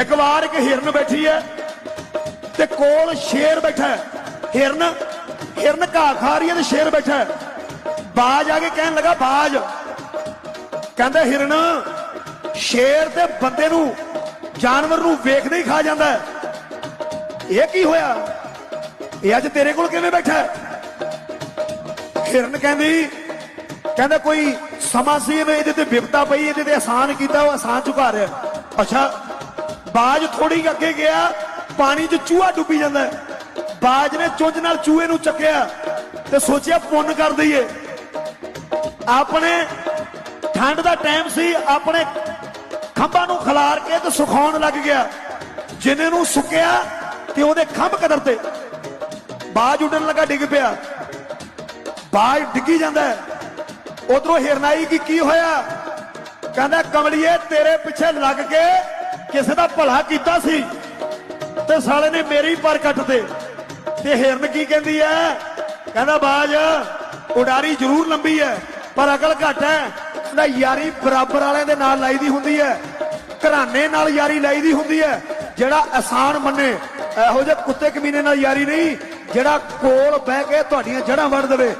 ਇੱਕ ਵਾਰ ਇੱਕ ਹਿਰਨ ਬੈਠੀ ਹੈ ਤੇ ਕੋਲ ਸ਼ੇਰ ਬੈਠਾ ਹਿਰਨ ਹਿਰਨ ਘਾਹ ਖਾ ਰਹੀ ਹੈ ਤੇ ਸ਼ੇਰ ਬੈਠਾ ਬਾਜ ਆ ਕੇ ਕਹਿਣ ਲੱਗਾ, ਬਾਜ। ਕਹਿੰਦਾ, ਹਿਰਨ, ਸ਼ੇਰ ਤੇ ਬੰਦੇ ਨੂੰ ਜਾਨਵਰ ਨੂੰ ਵੇਖਦੇ ਹੀ ਖਾ ਜਾਂਦਾ ਇਹ ਕੀ ਹੋਇਆ? ਇਹ ਅੱਜ ਤੇਰੇ ਕੋਲ ਕਿਵੇਂ ਬੈਠਾ ਹਿਰਨ ਕਹਿੰਦੀ, ਕਹਿੰਦਾ, ਕੋਈ ਸਮਾਂ ਸੀ ਇਹਦੇ ਤੇ ਵਿਪਤਾ ਪਈ, ਇਹਦੇ ਤੇ ਆਸਾਨ ਕੀਤਾ, ਉਹ ਆਸਾਨ ਝੁਕਾ ਰਿਹਾ ਅੱਛਾ ਬਾਜ ਥੋੜੀ ਅੱਗੇ ਗਿਆ, ਪਾਣੀ 'ਚ ਚੂਹਾ ਡੁੱਬੀ ਜਾਂਦਾ। ਬਾਜ ਨੇ ਚੁੰਝ ਨਾਲ ਚੂਹੇ ਨੂੰ ਚੱਕਿਆ ਤੇ ਸੋਚਿਆ ਪੁੰਨ ਕਰ ਦਈਏ। ਆਪਣੇ ਠੰਡ ਦਾ ਟਾਈਮ ਸੀ, ਆਪਣੇ ਖੰਭਾਂ ਨੂੰ ਖਿਲਾਰ ਕੇ ਤੇ ਸੁਖਾਉਣ ਲੱਗ ਗਿਆ। ਜਿੰਨੇ ਨੂੰ ਸੁੱਕਿਆ ਤੇ ਉਹਦੇ ਖੰਭ ਕਦਰ ਤੇ ਬਾਜ ਉੱਡਣ ਲੱਗਾ, ਡਿੱਗ ਪਿਆ। ਬਾਜ ਡਿੱਗੀ ਜਾਂਦਾ। ਉਧਰੋਂ ਹਿਰਨਾਈ ਕੀ ਕੀ ਹੋਇਆ? ਕਹਿੰਦਾ, ਕਮਲੀਏ, ਤੇਰੇ ਪਿੱਛੇ ਲੱਗ ਕੇ ਕਿਸੇ ਦਾ ਭਲਾ ਕੀਤਾ ਸੀ ਤੇ ਸਾਲੇ ਨੇ ਮੇਰੀ ਪਰ ਕੱਟਦੇ ਤੇ। ਹਿਰਨ ਕੀ ਕਹਿੰਦੀ ਐ? ਕਹਿੰਦਾ, ਬਾਜ, ਉਡਾਰੀ ਜ਼ਰੂਰ ਲੰਬੀ ਐ, ਪਰ ਅਕਲ ਘੱਟ ਐ। ਕਹਿੰਦਾ ਯਾਰੀ ਬਰਾਬਰ ਵਾਲਿਆਂ ਦੇ ਨਾਲ ਲਾਈਦੀ ਹੁੰਦੀ ਐ ਘਰਾਣੇ ਨਾਲ ਯਾਰੀ ਲਾਈਦੀ ਹੁੰਦੀ ਐ, ਜਿਹੜਾ ਆਸਾਨ ਮੰਨੇ। ਇਹੋ ਜਿਹੇ ਕੁੱਤੇ ਕਮੀਨੇ ਨਾਲ ਯਾਰੀ ਨਹੀਂ, ਜਿਹੜਾ ਕੋਲ ਬਹਿ ਕੇ ਤੁਹਾਡੀਆਂ ਜੜਾਂ ਵੜ ਦੇਵੇ।